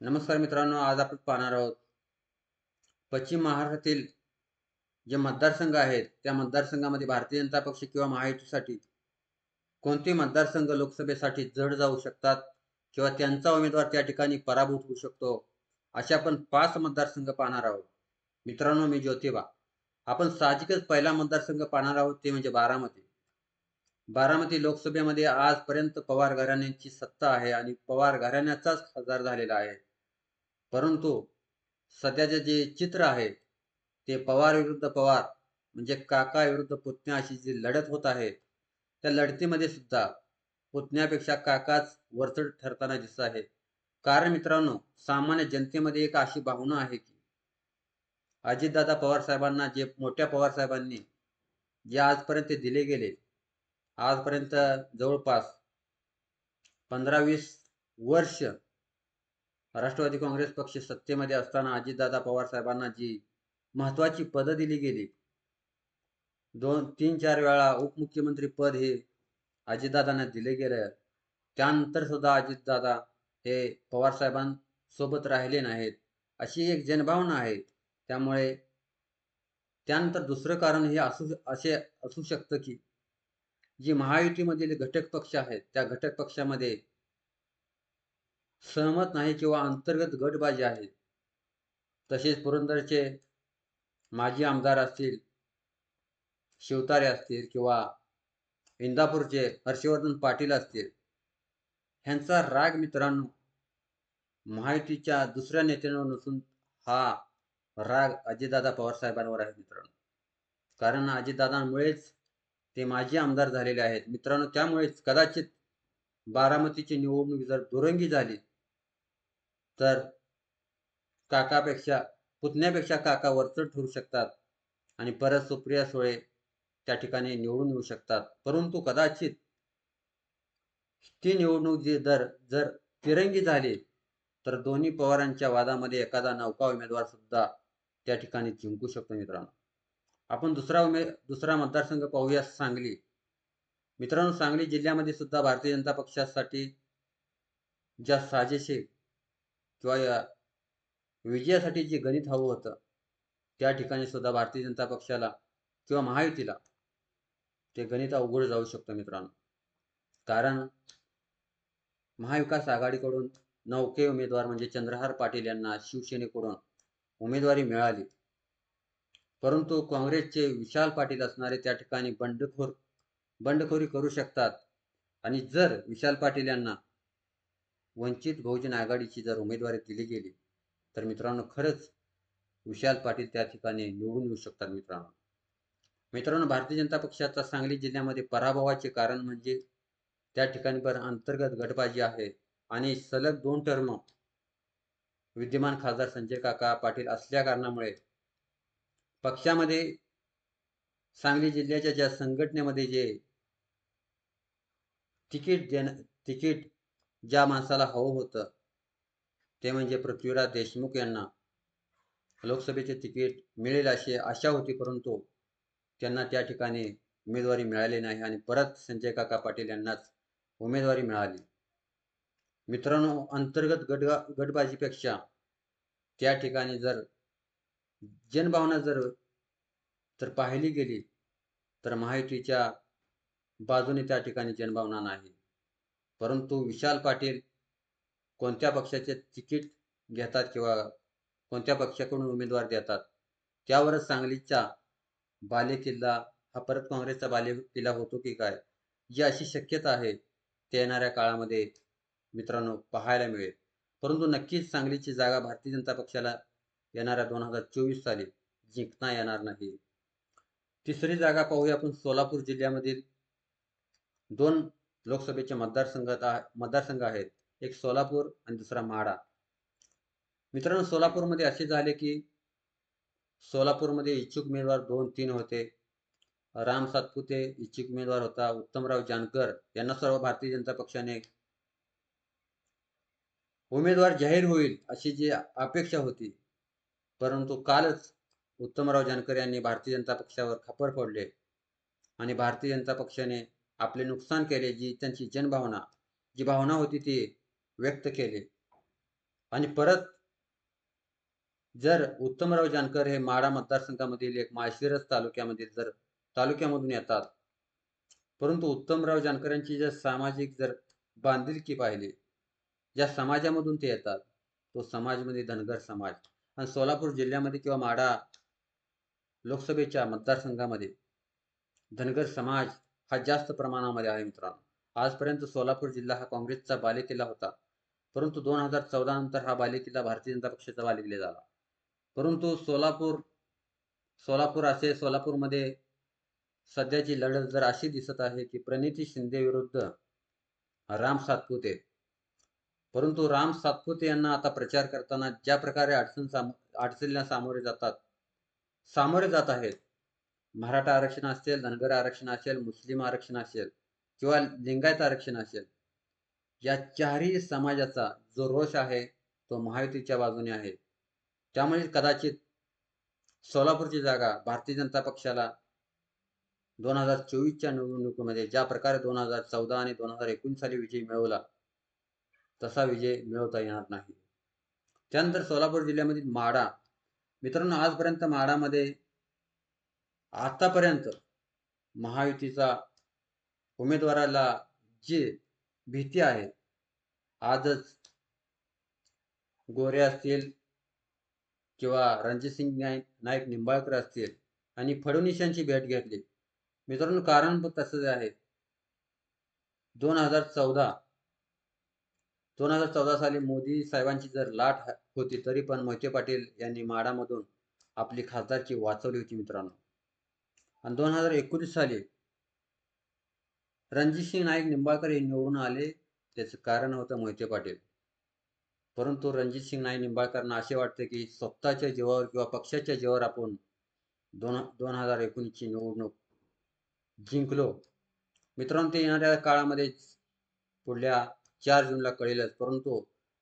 नमस्कार मित्रांनो आज आपण पाहणार आहोत पश्चिम महाराष्ट्रातील जे मतदारसंघ आहेत त्या मतदारसंघामध्ये भारतीय जनता पक्ष किंवा महायुतीसाठी कोणते मतदारसंघ लोकसभेसाठी जड जाऊ शकतात किंवा त्यांचा उमेदवार त्या ठिकाणी पराभूत होऊ शकतो असे आपण पाच मतदारसंघ पाहणार आहोत. मित्रांनो मी ज्योतिबा. आपण साहजिकच पहिला मतदारसंघ पाहणार आहोत ते म्हणजे बारामती. बारामती लोकसभेमध्ये आजपर्यंत पवार घराण्याची सत्ता आहे आणि पवार घराण्याचाच खासदार झालेला आहे. परंतु सध्याचे जे चित्र आहे ते पवार विरुद्ध पवार म्हणजे काका विरुद्ध पुतण्या अशी जी लढत होत आहे त्या लढतीमध्ये सुद्धा पुतण्यापेक्षा काकाच वरचढ ठरताना दिसत आहे. कारण मित्रांनो सामान्य जनतेमध्ये एक अशी भावना आहे की अजितदादा पवार साहेबांना जे मोठ्या पवार साहेबांनी जे आजपर्यंत दिले गेले आजपर्यंत जवळपास पंधरा वीस वर्ष राष्ट्रवादी काँग्रेस पक्ष सत्तेमध्ये असताना अजितदादा पवार साहेबांना जी महत्वाची पदं दिली गेली दोन तीन चार वेळा उपमुख्यमंत्री पद हे अजितदादांना दिले गेलं. त्यानंतर सुद्धा अजितदादा हे पवार साहेबांसोबत राहिले नाहीत. अशी एक जनभावना आहे. त्यामुळे त्यानंतर दुसरं कारण हे असू असे असू शकतं की जी महायुतीमधील घटक पक्ष आहेत त्या घटक पक्षामध्ये सहमत नाही किंवा अंतर्गत गटबाजी आहे. तसेच पुरंदरचे माजी आमदार असतील शिवतारे असतील किंवा इंदापूरचे हर्षवर्धन पाटील असतील ह्यांचा राग मित्रांनो महायुतीच्या दुसऱ्या नेत्यांवर नसून हा राग अजितदादा पवारसाहेबांवर आहे मित्रांनो. कारण अजितदादांमुळेच ते माजी आमदार झालेले आहेत. मित्रांनो त्यामुळेच कदाचित बारामतीची निवडणूक जर दुरंगी झाली तर काकापेक्षा पुतण्यापेक्षा काका वरचढ ठरू शकतात आणि परत सुप्रिया सुळे त्या ठिकाणी निवडून येऊ शकतात. परंतु कदाचित ती निवडणूक जी जर जर तिरंगी झाली तर दोन्ही पवारांच्या वादामध्ये एखादा नौका उमेदवार सुद्धा त्या ठिकाणी जिंकू शकतो मित्रांनो. आपण दुसरा उमे दुसरा मतदारसंघ पाहूया सांगली. मित्रांनो सांगली जिल्ह्यामध्ये सुद्धा भारतीय जनता पक्षासाठी ज्या साजेशी किंवा या विजयासाठी जे गणित हवं होतं त्या ठिकाणी सुद्धा भारतीय जनता पक्षाला किंवा महायुतीला ते गणित अवघड जाऊ शकतं मित्रांनो. कारण महाविकास आघाडीकडून नौके उमेदवार म्हणजे चंद्रहार पाटील यांना शिवसेनेकडून उमेदवारी मिळाली. परंतु काँग्रेसचे विशाल पाटील असणारे त्या ठिकाणी बंडखोर बंडखोरी करू शकतात. आणि जर विशाल पाटील यांना वंचित बहुजन आघाडीची जर उमेदवारी दिली गेली तर मित्रांनो खरंच विशाल पाटील त्या ठिकाणी निवडून येऊ शकतात मित्रांनो. मित्रांनो भारतीय जनता पक्षाचा सांगली जिल्ह्यामध्ये पराभवाचे कारण म्हणजे त्या ठिकाणी पर अंतर्गत गटबाजी आहे आणि सलग दोन टर्म विद्यमान खासदार संजय काका पाटील असल्या कारणामुळे पक्षामध्ये सांगली जिल्ह्याच्या ज्या संघटनेमध्ये जे तिकीट देण तिकीट ज्या माणसाला हवं होतं ते म्हणजे पृथ्वीराज देशमुख यांना लोकसभेचे तिकीट मिळेल अशी आशा होती परंतु त्यांना त्या ठिकाणी उमेदवारी मिळाली नाही आणि परत संजय काका पाटील यांनाच उमेदवारी मिळाली. मित्रांनो अंतर्गत गट गटबाजीपेक्षा त्या ठिकाणी जर जनभावना जर तर पाहिली गेली तर माहितीच्या बाजूने त्या ठिकाणी जनभावना नाही. परंतु विशाल पाटील कोणत्या पक्षाचे तिकीट घेतात किंवा कोणत्या पक्षाकडून उमेदवार देतात त्यावरच सांगलीचा बालेकिल्ला हा परत काँग्रेसचा बालेकिल्ला होतो की काय जी अशी शक्यता आहे ते येणाऱ्या काळामध्ये मित्रांनो पाहायला मिळेल. परंतु नक्कीच सांगलीची जागा भारतीय जनता पक्षाला येणाऱ्या दोन हजार चोवीस साली जिंकता येणार नाही. तिसरी जागा पाहूया आपण सोलापूर जिल्ह्यामधील दोन लोकसभेचे मतदारसंघात मतदारसंघ आहेत. एक सोलापूर आणि दुसरा माडा मित्रांनो सोलापूरमध्ये असे झाले की सोलापूरमध्ये इच्छुक उमेदवार दोन तीन होते. राम सातपुते इच्छुक उमेदवार होता. उत्तमराव जानकर यांना सर्व भारतीय जनता पक्षाने उमेदवार जाहीर होईल अशी जी अपेक्षा होती. परंतु कालच उत्तमराव जानकर यांनी भारतीय जनता पक्षावर खापर फोडले आणि भारतीय जनता पक्षाने आपले नुकसान केले जी त्यांची जनभावना जी भावना होती ती व्यक्त केली. आणि परत जर उत्तमराव जानकर हे माडा मतदारसंघामधील एक माळशिरस तालुक्यामधील जर तालुक्यामधून येतात परंतु उत्तमराव जानकर यांची जर सामाजिक जर बांधिलकी पाहिली ज्या समाजामधून ते येतात तो समाजमध्ये धनगर समाज. आणि सोलापूर जिल्ह्यामध्ये किंवा माडा लोकसभेच्या मतदारसंघामध्ये धनगर समाज हा जास्त प्रमाणामध्ये आहे मित्रांनो. आजपर्यंत सोलापूर जिल्हा हा काँग्रेसचा बालेकिल्ला होता. परंतु दोन हजार चौदा नंतर हा बालेकिल्ला भारतीय जनता पक्षाचा बालेकिल्ला झाला. परंतु सोलापूर सोलापूर असे सोलापूरमध्ये सध्याची लढत जर अशी दिसत आहे की प्रणिती शिंदे विरुद्ध राम सातपुते परंतु राम सातपुते यांना आता प्रचार करताना ज्या प्रकारे अडचण साम अडचणीला सामोरे जातात सामोरे जात आहेत मराठा आरक्षण असेल धनगर आरक्षण असेल मुस्लिम आरक्षण असेल किंवा लिंगायत आरक्षण असेल या चारही समाजाचा जो रोष आहे तो महायुतीच्या बाजूने आहे. त्यामुळे कदाचित सोलापूरची जागा भारतीय जनता पक्षाला दोन हजार चोवीसच्या निवडणुकीमध्ये ज्या प्रकारे दोन हजार चौदा आणि दोन हजार एकोणीस साली विजय मिळवला तसा विजय मिळवता येणार नाही. त्यानंतर सोलापूर जिल्ह्यामधील माडा मित्रांनो आजपर्यंत माडामध्ये आतापर्यंत महायुतीचा उमेदवाराला जी भीती आहे आजच गोरे असतील किंवा रणजितसिंग नाईक नाईक निंबाळकर असतील आणि फडणवीस यांची भेट घेतली. मित्रांनो कारण पण तसंच आहे. दोन हजार चौदा दोन हजार चौदा साली मोदी साहेबांची जर लाट होती तरी पण मोहिते पाटील यांनी माडामधून आपली खासदारकी वाचवली होती मित्रांनो. आणि दोन हजार एकोणीस साली रणजितसिंग नाईक निंबाळकर हे निवडून आले. त्याचं कारण होतं मोहिते पाटील. परंतु रणजितसिंग नाईक निंबाळकरांना असे वाटते की स्वतःच्या जीवावर किंवा पक्षाच्या जीवावर आपण दोन दोन हजार एकोणीसची निवडणूक जिंकलो. मित्रांनो ते येणाऱ्या काळामध्ये पुढल्या चार जूनला कळेलच. परंतु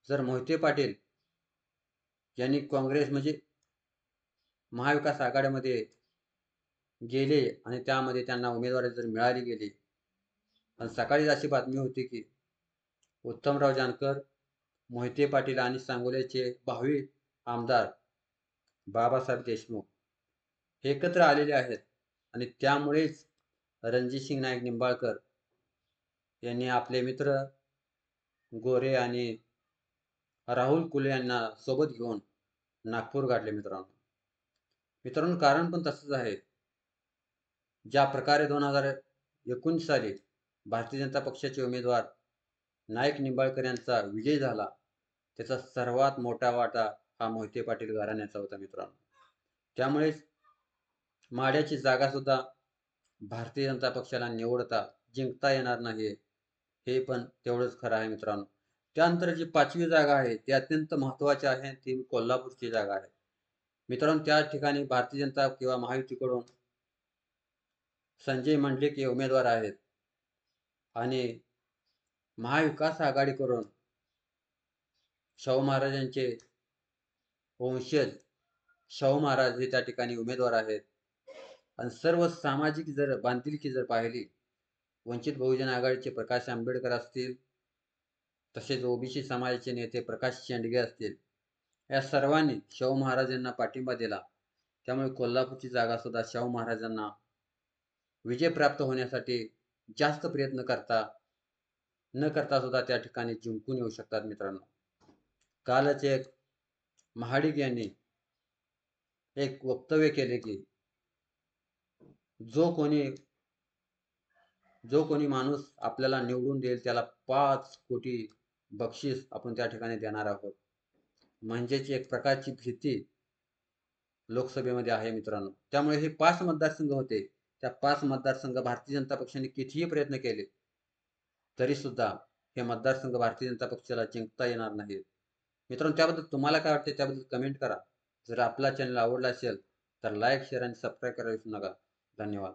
जर मोहिते पाटील यांनी काँग्रेस म्हणजे महाविकास आघाडीमध्ये गेले आणि त्यामध्ये त्यांना उमेदवारी जर मिळाली गेली. आणि सकाळीच अशी बातमी होती की उत्तमराव जानकर मोहिते पाटील आणि सांगोल्याचे भावी आमदार बाबासाहेब देशमुख हे एकत्र आलेले आहेत आणि त्यामुळेच रणजितसिंग नाईक निंबाळकर यांनी आपले मित्र गोरे आणि राहुल कुले यांना सोबत घेऊन नागपूर गाठले मित्रांनो. मित्रांनो कारण पण तसंच आहे. ज्या प्रकारे दोन हजार एकोणीस साली भारतीय जनता पक्षाचे उमेदवार नाईक निंबाळकर यांचा विजय झाला त्याचा सर्वात मोठा वाटा हा मोहिते पाटील घराण्याचा होता मित्रांनो. त्यामुळेच माड्याची जागा सुद्धा भारतीय जनता पक्षाला निवडता जिंकता येणार नाही हे पण तेवढंच खरं आहे मित्रांनो. त्यानंतर जी पाचवी जागा आहे ती अत्यंत महत्त्वाची आहे ती कोल्हापूरची जागा आहे. मित्रांनो त्या ठिकाणी भारतीय जनता किंवा महायुतीकडून संजय मंडलिक हे उमेदवार आहेत. आणि महाविकास आघाडी करून शाहू महाराजांचे वंशज शाहू महाराज हे त्या ठिकाणी उमेदवार आहेत. आणि सर्व सामाजिक जर बांधिलकी जर पाहिली वंचित बहुजन आघाडीचे प्रकाश आंबेडकर असतील तसेच ओबीसी समाजाचे नेते प्रकाश शेंडगे असतील या सर्वांनी शाहू महाराजांना पाठिंबा दिला. त्यामुळे कोल्हापूरची जागा सुद्धा शाहू महाराजांना विजय प्राप्त होण्यासाठी जास्त प्रयत्न करता न करता सुद्धा त्या ठिकाणी जिंकून येऊ शकतात मित्रांनो. कालच एक महाडिक यांनी एक वक्तव्य केले की जो कोणी जो कोणी माणूस आपल्याला निवडून देईल त्याला पाच कोटी बक्षीस आपण त्या ठिकाणी देणार आहोत. म्हणजेच एक प्रकारची भीती लोकसभेमध्ये आहे मित्रांनो. त्यामुळे हे पाच मतदारसंघ होते. त्या पाच मतदारसंघ भारतीय जनता पक्षाने कितीही प्रयत्न केले तरी सुद्धा हे मतदारसंघ भारतीय जनता पक्षाला जिंकता येणार नाहीत. मित्रांनो त्याबद्दल तुम्हाला काय वाटते त्याबद्दल कमेंट करा. जर आपला चॅनल आवडला असेल तर लाईक शेअर आणि सबस्क्राईब करायला विसरू नका. धन्यवाद.